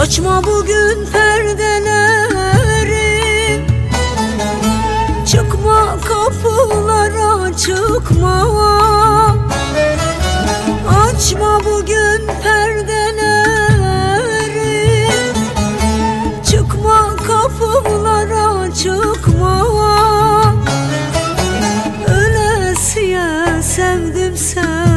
Açma bugün perdeleri. Çıkma kapılara çıkma Açma bugün perdeleri. Çıkma kapılara çıkma Ölesiye sevdim seni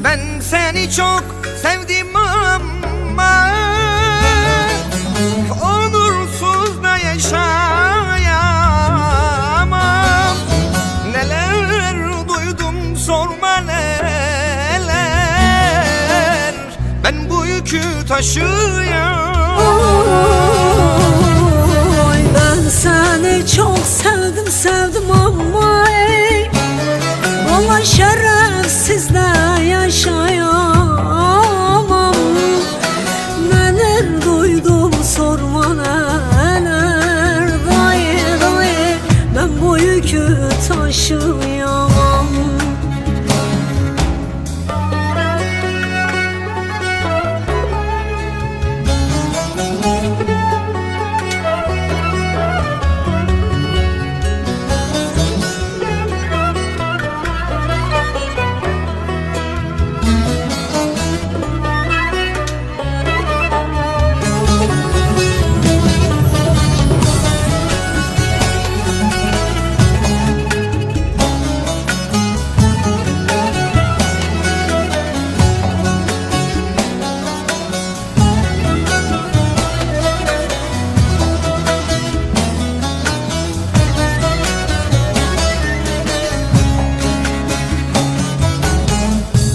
Ben seni çok sevdim ama Onursuz da yaşayamam. Neler duydum sorma neler. Ben bu yükü taşıyamam taşıyamam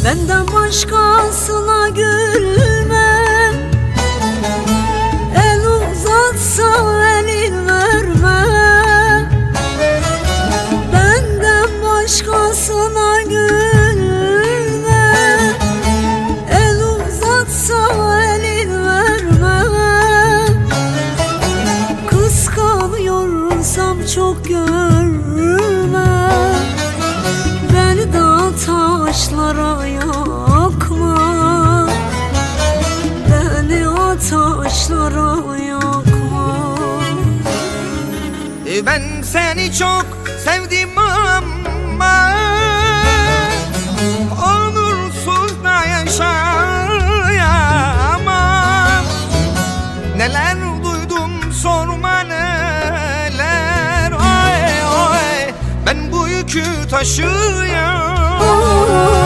Benden başkasına gülme El uzatsa elin verme Benden başkasına taşlara yakma Beni o taşlara yakma E, Ben seni çok sevdim ama Onursuz da yaşayamam. Neler duydum sorma neler? Oy oy ben bu yükü taşıyamam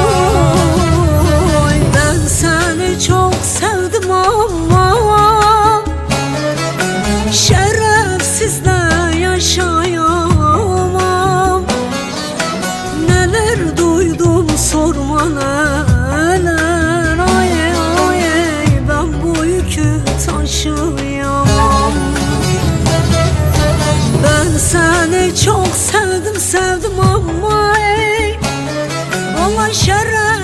duydum sorma neler Ay ay ben bu yükü taşıyamam. Ben seni çok sevdim sevdim ama ey Vallahi şeref